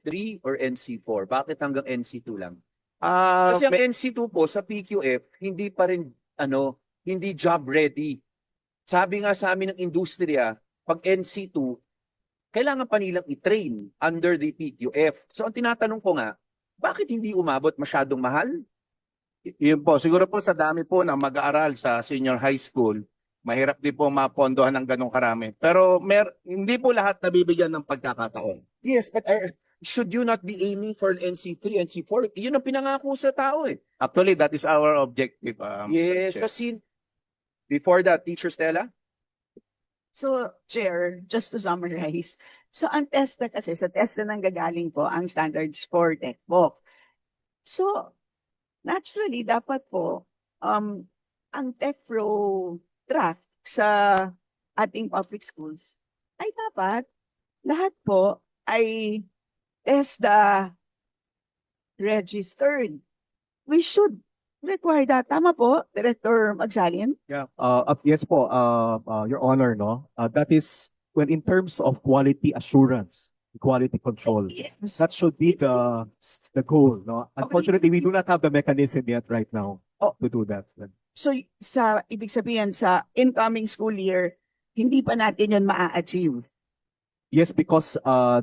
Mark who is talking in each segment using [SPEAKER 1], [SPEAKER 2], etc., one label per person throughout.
[SPEAKER 1] NC3 or NC4? Bakit hanggang NC2 lang?
[SPEAKER 2] Ah,
[SPEAKER 1] Kasi ang
[SPEAKER 2] may-
[SPEAKER 1] NC2 po sa PQF, hindi pa rin, ano, hindi job ready. Sabi nga sa amin ng industriya, pag NC2, kailangan pa nilang i-train under the PQF. So ang tinatanong ko nga, bakit hindi umabot masyadong mahal?
[SPEAKER 2] y- yun po, siguro po sa dami po na mag-aaral sa senior high school, mahirap din po mapondohan ng ganong karami. Pero mer hindi po lahat nabibigyan ng pagkakataon.
[SPEAKER 1] Yes, but are- should you not be aiming for NC3, NC4? Yun ang pinangako sa tao eh.
[SPEAKER 2] Actually, that is our objective. um,
[SPEAKER 1] yes,
[SPEAKER 2] Chair.
[SPEAKER 1] kasi before that, Teacher Stella?
[SPEAKER 3] So, Chair, just to summarize, so ang TESDA kasi, sa TESDA nang gagaling po ang standards for textbook. So, naturally, dapat po, um, ang TECPRO draft sa ating public schools ay dapat lahat po ay TESDA registered. We should require that. Tama po, Director Magsalin?
[SPEAKER 4] Yeah, uh, uh, yes po, uh, uh, Your Honor, no? Uh, that is when in terms of quality assurance, quality control,
[SPEAKER 3] Yes.
[SPEAKER 4] that should be the the goal, no? Unfortunately, we do not have the mechanism yet right now
[SPEAKER 3] Oh.
[SPEAKER 4] to do that.
[SPEAKER 3] So, y- sa, ibig sabihin, sa incoming school year, hindi pa natin yun maa-achieve.
[SPEAKER 4] Yes, because uh,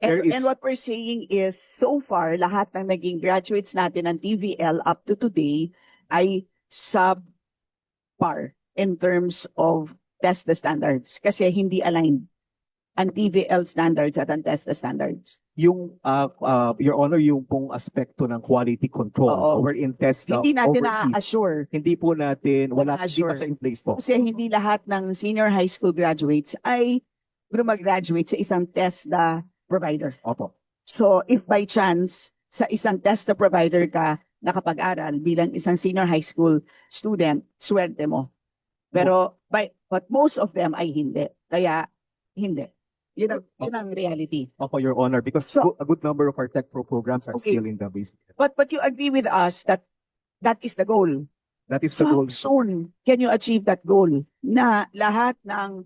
[SPEAKER 3] And,
[SPEAKER 4] is-
[SPEAKER 3] and what we're saying is, so far, lahat ng naging graduates natin ng TVL up to today ay subpar in terms of test the standards. Kasi hindi aligned ang TVL standards at ang test the standards.
[SPEAKER 4] yung uh, uh, Your Honor, yung pong aspekto ng quality control
[SPEAKER 3] Oo.
[SPEAKER 4] over in test uh,
[SPEAKER 3] hindi natin
[SPEAKER 4] overseas,
[SPEAKER 3] na-assure.
[SPEAKER 4] hindi po natin, wala hindi pa siya in place po.
[SPEAKER 3] Kasi hindi lahat ng senior high school graduates ay gumagraduate sa isang test the provider.
[SPEAKER 4] Opo.
[SPEAKER 3] So, if by chance, sa isang test na provider ka nakapag-aral bilang isang senior high school student, swerte mo. Pero, by, but most of them ay hindi. Kaya, hindi. Yun ang, yun ang reality.
[SPEAKER 4] Opo, Your Honor, because
[SPEAKER 3] So-
[SPEAKER 4] go- a good number of our tech pro programs are
[SPEAKER 3] Okay.
[SPEAKER 4] still in the basic.
[SPEAKER 3] But, but you agree with us that that is the goal.
[SPEAKER 4] That is
[SPEAKER 3] So,
[SPEAKER 4] the
[SPEAKER 3] how
[SPEAKER 4] goal.
[SPEAKER 3] soon can you achieve that goal? Na lahat ng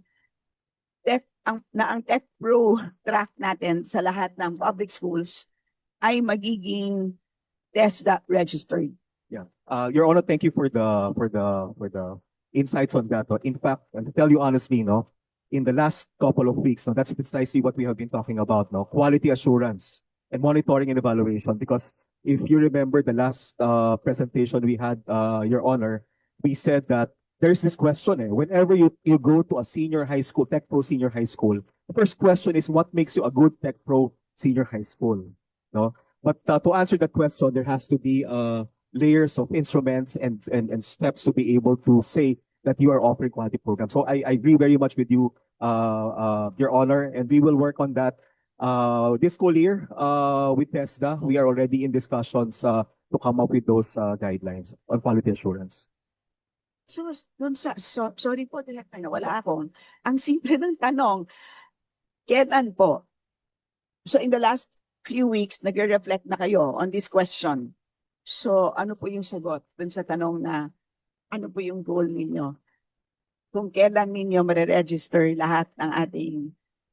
[SPEAKER 3] ang, na ang tech pro track natin sa lahat ng public schools ay magiging TESDA registered.
[SPEAKER 4] Yeah. Uh, Your Honor, thank you for the for the for the insights on that. In fact, and to tell you honestly, no, in the last couple of weeks, no, that's precisely what we have been talking about, no, quality assurance and monitoring and evaluation. Because if you remember the last uh, presentation we had, uh, Your Honor, we said that there's this question. Eh, whenever you you go to a senior high school, tech pro senior high school, the first question is what makes you a good tech pro senior high school, no? But uh, to answer that question, there has to be uh, layers of instruments and, and, and steps to be able to say that you are offering quality programs. So I, I agree very much with you, uh, uh, Your Honor, and we will work on that. Uh, this school year, uh, with TESDA, we are already in discussions, to come up with those, guidelines on quality assurance.
[SPEAKER 3] So, dun sa, so, sorry po, Director, na wala akong. Ang simple ng tanong, kailan po? So, in the last few weeks, nagre-reflect na kayo on this question. So, ano po yung sagot dun sa tanong na, ano po yung goal ninyo? Kung kailan ninyo mare-register lahat ng ating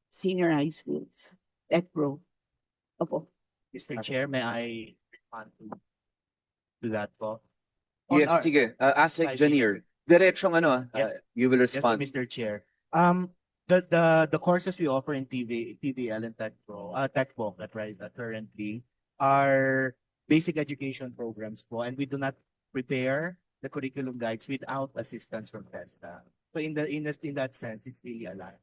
[SPEAKER 3] senior high schools, tech pro. Opo.
[SPEAKER 5] Mr. Chair, may I respond to, that po? On
[SPEAKER 1] Yes,
[SPEAKER 5] our-
[SPEAKER 1] sige. Uh, Asek
[SPEAKER 5] Sorry.
[SPEAKER 1] Janier, diretsong ano,
[SPEAKER 5] Yes.
[SPEAKER 1] you will
[SPEAKER 5] Yes,
[SPEAKER 1] respond.
[SPEAKER 5] Mr. Chair. Um, the, the, the courses we offer in TV, TVL and Tech Pro, uh, Tech Book, that right, uh, currently are basic education programs po, and we do not prepare the curriculum guides without assistance from TESDA. So in the, in, the- in that sense, it's really a lot.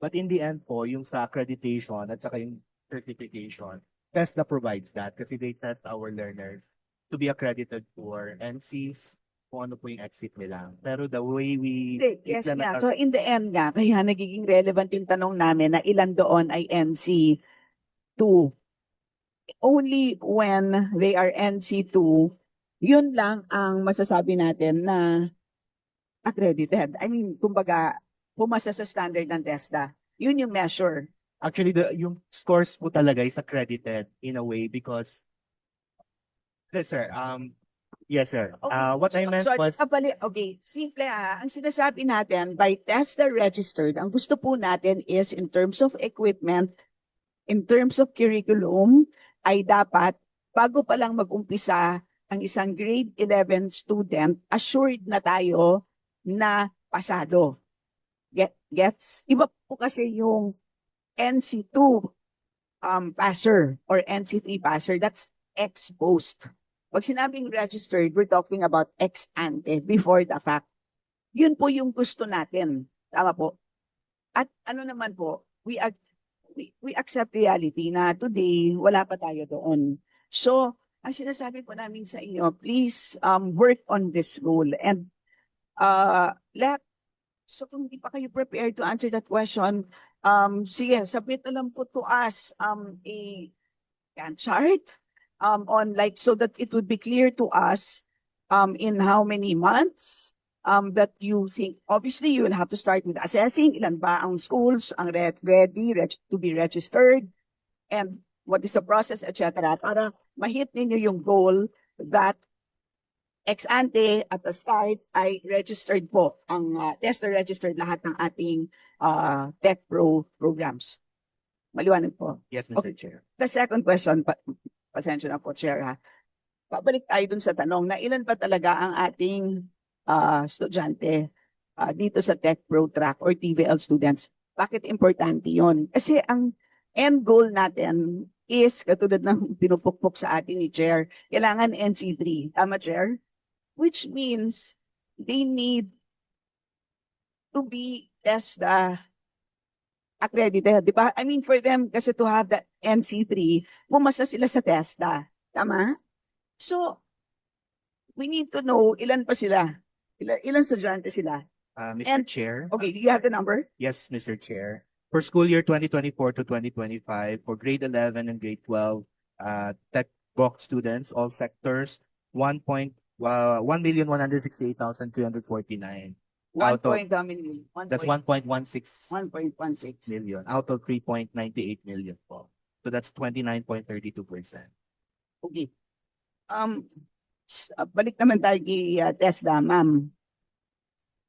[SPEAKER 5] But in the end po, yung sa accreditation at saka yung certification, TESDA provides that kasi they test our learners to be accredited for and sees kung ano po yung exit nila. Pero the way we
[SPEAKER 3] Hindi, yes nga. So in the end nga, kaya nagiging relevant yung tanong namin na ilan doon ay NC2. Only when they are NC2, yun lang ang masasabi natin na accredited. I mean, kumbaga, pumasa sa standard ng TESDA. Yun yung measure.
[SPEAKER 5] Actually, the, yung scores po talaga is accredited in a way because Yes, sir. Um, yes, sir. Uh, what I meant
[SPEAKER 3] so,
[SPEAKER 5] was,
[SPEAKER 3] kapali, okay, simple ah. Ang sinasabi natin, by TESDA registered, ang gusto po natin is in terms of equipment, in terms of curriculum ay dapat bago pa lang mag-umpisa ang isang grade 11 student, assured na tayo na pasado. Get, gets? Iba po kasi yung NC2 um, passer or NC3 passer. That's ex post. Pag sinabing registered, we're talking about ex ante, before the fact. Yun po yung gusto natin. Tama po. At ano naman po, we, we, we accept reality na today, wala pa tayo doon. So, ang sinasabi po namin sa inyo, please um, work on this goal and uh, let, so kung hindi pa kayo prepared to answer that question, um, sige, submit na lang po to us um, a yan, chart um, on like, so that it would be clear to us um, in how many months um, that you think, obviously, you will have to start with assessing ilan ba ang schools ang re- ready reg- to be registered and what is the process, etc. Para ma-hit ninyo yung goal that ex ante at the start ay registered po ang uh, tester registered lahat ng ating uh, Tech Pro programs. Maliwanag po.
[SPEAKER 5] Yes, Mr. Chair.
[SPEAKER 3] The second question, pa, pasensya na po, Chair, ha. Pabalik tayo dun sa tanong na ilan ba talaga ang ating ah, estudyante ah, dito sa Tech Pro track or TVL students? Bakit importante yon? Kasi ang end goal natin is, katulad ng pinupukpok sa atin ni Chair, kailangan NC3. Tama, Chair? Which means they need to be TESDA accredited, di ba? I mean, for them kasi to have that NC3, pumasa sila sa TESDA. Tama? So, we need to know ilan pa sila. Ilan, ilan estudyante sila.
[SPEAKER 5] Uh, Mr.
[SPEAKER 3] And-
[SPEAKER 5] Chair.
[SPEAKER 3] Okay, do you have the number?
[SPEAKER 5] Yes, Mr. Chair. For school year 2024 to 2025, for grade 11 and grade 12, uh, tech box students, all sectors, 1 point, uh, 1,168,349. Out of-
[SPEAKER 3] point, how many? One
[SPEAKER 5] That's
[SPEAKER 3] point-
[SPEAKER 5] 1.16
[SPEAKER 3] one point one six.
[SPEAKER 5] million out of 3.98 million po. So that's 29.32%.
[SPEAKER 3] Okay. Um, s- uh, balik naman tayo kay uh, TESDA, ma'am.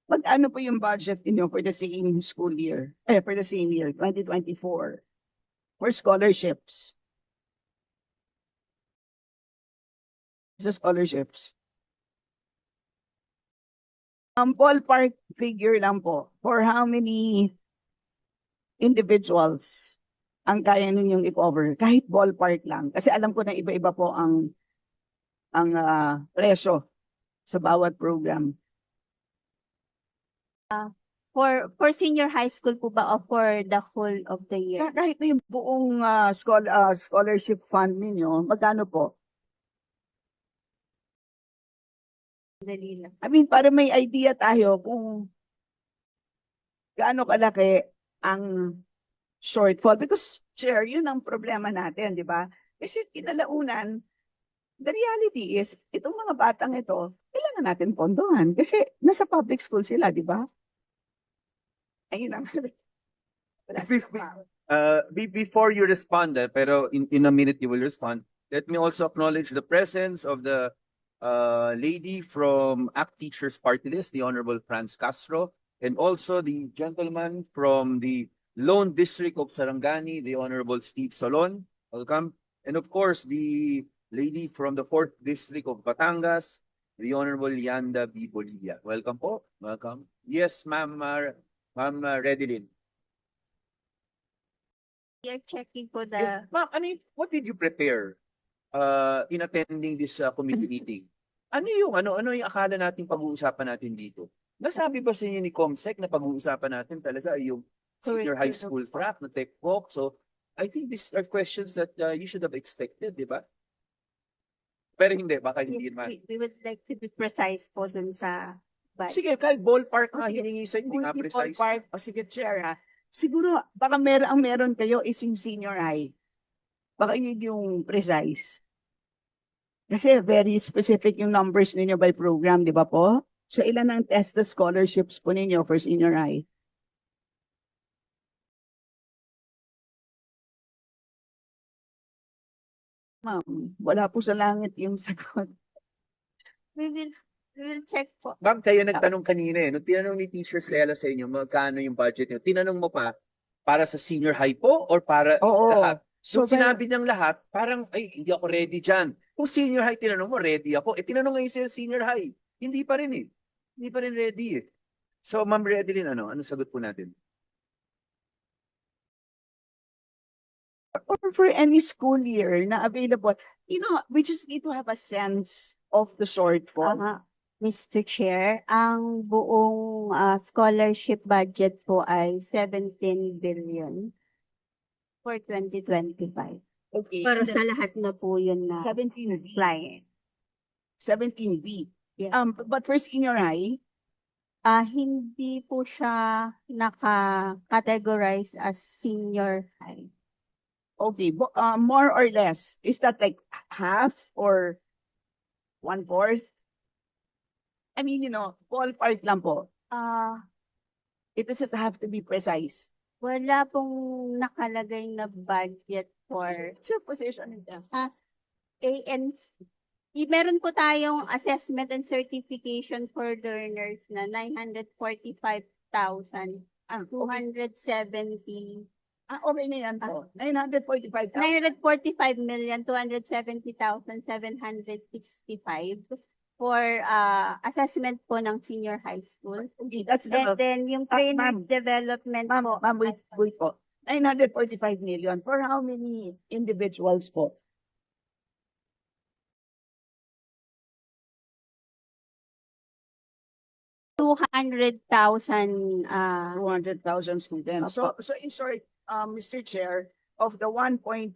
[SPEAKER 3] Mag-ano po yung budget niyo for the same school year, eh, for the same year, 2024, for scholarships? Sa scholarships. Um, ballpark figure lang po, for how many individuals ang kaya ninyong i-cover? Kahit ballpark lang. Kasi alam ko na iba-iba po ang ang ah, presyo sa bawat program.
[SPEAKER 6] For for senior high school po ba o for the whole of the year?
[SPEAKER 3] Ka- Kahit na yung buong ah, schol- ah, scholarship fund ninyo, magkano po?
[SPEAKER 6] Dali lang.
[SPEAKER 3] I mean, para may idea tayo kung gaano kalaki ang shortfall. Because, Chair, yun ang problema natin, di ba? Kasi kinalaunan, the reality is, itong mga batang ito, kailangan natin pondohan. Kasi nasa public school sila, di ba? Ayun ang...
[SPEAKER 1] Uh, be- before you respond, eh, pero in, in a minute you will respond, let me also acknowledge the presence of the uh, lady from ACT Teachers Party List, the Honorable Franz Castro, and also the gentleman from the Lone District of Sarangani, the Honorable Steve Solon. Welcome. And of course, the lady from the 4th District of Batangas, the Honorable Yanda B. Bolivia. Welcome po. Welcome. Yes, ma'am, uh, ma'am uh, Redilin.
[SPEAKER 6] You're checking po the
[SPEAKER 1] Ma'am, ano yung- what did you prepare uh, in attending this uh, committee meeting? Ano yung ano ano yung akala nating pag-uusapan natin dito? Nasabi ba sa inyo ni Comsec na pag-uusapan natin talaga ay yung senior high school track na tech walk? So I think these are questions that uh, you should have expected, di ba? Pero hindi, baka hindi
[SPEAKER 6] we,
[SPEAKER 1] man.
[SPEAKER 6] we- we would like to be precise po dun sa budget.
[SPEAKER 1] Sige, kahit ballpark
[SPEAKER 3] Oh,
[SPEAKER 1] nga
[SPEAKER 3] sige.
[SPEAKER 1] hiningi sa hindi nga precise.
[SPEAKER 3] part, o sige, chair ha. Siguro, baka meron, ang meron kayo is yung senior high. Baka yun yung precise. Kasi very specific yung numbers ninyo by program, di ba po? So, ilan ang test the scholarships po ninyo for senior high? Ma'am, wala po sa langit yung sagot.
[SPEAKER 6] We will, we will check po.
[SPEAKER 1] Ma'am, kayo nagtanong kanina eh. Nung tinanong ni Teacher Stella sa inyo, magkano yung budget niyo? Tinanong mo pa, para sa senior high po or para
[SPEAKER 3] Oo.
[SPEAKER 1] lahat? So,
[SPEAKER 3] So,
[SPEAKER 1] sinabi ng lahat, parang, ay, hindi ako ready dyan. Kung senior high, tinanong mo, ready ako. Eh, tinanong ngayon sila senior high. Hindi pa rin eh. Hindi pa rin ready eh. So, Ma'am Redeline, ano? Ano sagot po natin?
[SPEAKER 3] or for any school year na available, you know, we just need to have a sense of the shortfall.
[SPEAKER 6] Tama. Mr. Chair, ang buong ah, scholarship budget po ay 17 billion for 2025.
[SPEAKER 3] Okay.
[SPEAKER 6] Pero sa lahat na po yun na
[SPEAKER 3] 17B.
[SPEAKER 6] fly.
[SPEAKER 3] 17B.
[SPEAKER 6] Yeah.
[SPEAKER 3] Um, but for senior high,
[SPEAKER 6] Ah, hindi po siya naka-categorize as senior high.
[SPEAKER 3] okay, bo- uh, more or less, is that like half or one fourth? I mean, you know, ballpark lang po.
[SPEAKER 6] Ah,
[SPEAKER 3] It doesn't have to be precise.
[SPEAKER 6] Wala pong nakalagay na budget for
[SPEAKER 3] your position that?
[SPEAKER 6] ANC. I- Meron po tayong assessment and certification for learners na 945,270.
[SPEAKER 3] Ah, okay. Ah, okay na yan po. 945,000.
[SPEAKER 6] 945 million 270,765 for uh, assessment po ng senior high school.
[SPEAKER 3] Okay, that's the...
[SPEAKER 6] And then yung
[SPEAKER 3] Ah,
[SPEAKER 6] trainer
[SPEAKER 3] ma'am.
[SPEAKER 6] development
[SPEAKER 3] Ma'am,
[SPEAKER 6] po.
[SPEAKER 3] ma'am, wait, wait po. 945 million. For how many individuals po?
[SPEAKER 6] Two hundred thousand uh
[SPEAKER 3] 200,000 students. So, so in short, um, Mr. Chair, of the 1.1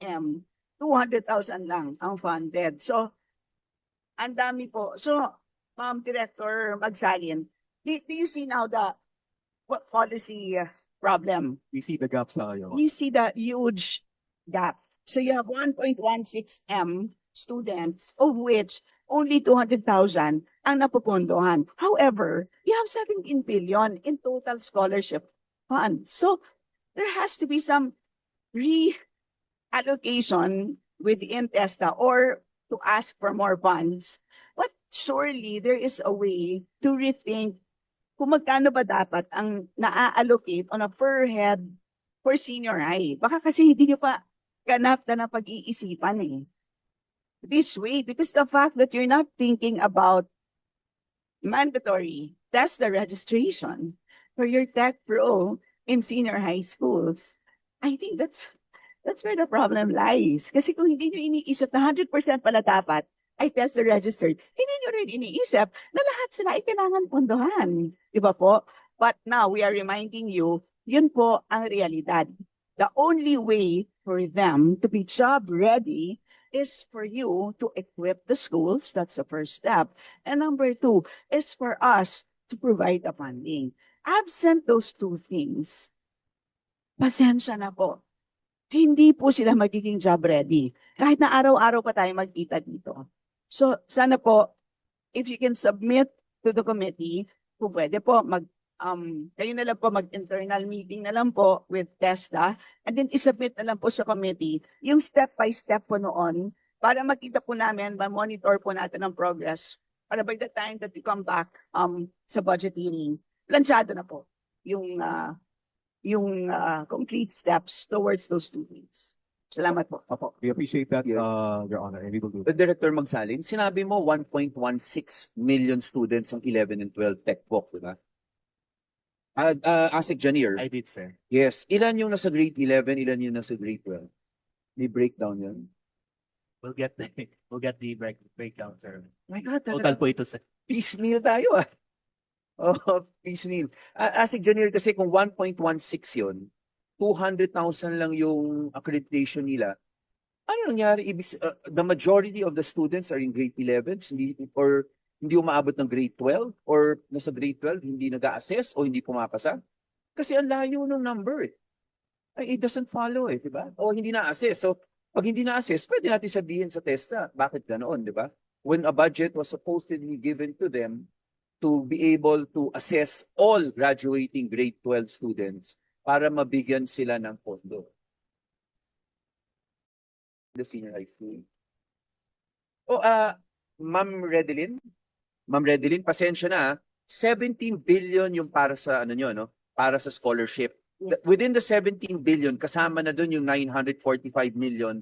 [SPEAKER 3] M, 200,000 lang ang funded. So, ang dami po. So, Ma'am Director Magsalin, do, do you see now the what policy uh, problem?
[SPEAKER 4] We see the gap sa iyo.
[SPEAKER 3] You see the huge gap. So you have 1.16 M students, of which only 200,000 ang napupundohan. However, you have 17 billion in total scholarship funds. So there has to be some reallocation within TESTA or to ask for more funds. But surely there is a way to rethink kung magkano ba dapat ang naa-allocate on a per head for senior high. Baka kasi hindi nyo pa ganap na napag-iisipan eh. This way, because the fact that you're not thinking about mandatory test the registration for your tech pro in senior high schools, I think that's that's where the problem lies. Kasi kung hindi nyo iniisip na 100% pala dapat ay test registered, hindi nyo rin iniisip na lahat sila ay kailangan pondohan. Di po? But now we are reminding you, yun po ang realidad. The only way for them to be job ready is for you to equip the schools. That's the first step. And number two is for us to provide the funding. Absent those two things, pasensya na po. Hindi po sila magiging job ready. Kahit na araw-araw pa tayo magkita dito. So, sana po, if you can submit to the committee, kung pwede po, mag, um, kayo na lang po mag-internal meeting na lang po with TESTA and then isubmit na lang po sa committee yung step by step po noon para makita po namin, ma-monitor po natin ang progress para by the time that we come back um, sa budget hearing, na po yung uh, yung uh, complete steps towards those two things. Salamat po.
[SPEAKER 4] Opo, we appreciate that,
[SPEAKER 1] Yes.
[SPEAKER 4] uh, Your Honor, and we will do
[SPEAKER 1] The
[SPEAKER 4] that.
[SPEAKER 1] Director Magsalin, sinabi mo 1.16 million students ang 11 and 12 tech book, di ba? Uh, uh, Asik Janier,
[SPEAKER 5] I did, sir.
[SPEAKER 1] yes. Ilan yung nasa grade 11, ilan yung nasa grade 12? May breakdown yun.
[SPEAKER 5] We'll get the, we'll get the break, breakdown, sir.
[SPEAKER 1] My God,
[SPEAKER 5] Total
[SPEAKER 1] talaga.
[SPEAKER 5] po ito, sir.
[SPEAKER 1] Piecemeal tayo ah. Oh, piecemeal. Uh, Asik Janier, kasi kung 1.16 yun, 200,000 lang yung accreditation nila. Ano nangyari? Ibig, uh, the majority of the students are in grade 11 hindi, or hindi umaabot ng grade 12 or nasa grade 12 hindi nag-assess o hindi pumapasa. Kasi ang layo ng number eh. It doesn't follow eh, di ba? O hindi na-assess. So, pag hindi na-assess, pwede natin sabihin sa testa, bakit ganoon, di ba? When a budget was supposedly given to them to be able to assess all graduating grade 12 students para mabigyan sila ng pondo. The senior high school. O, ah, Ma'am Redeline? Ma'am Redeline, pasensya na. ah. 17 billion yung para sa ano nyo, no? Para sa scholarship. within the 17 billion, kasama na doon yung 945 million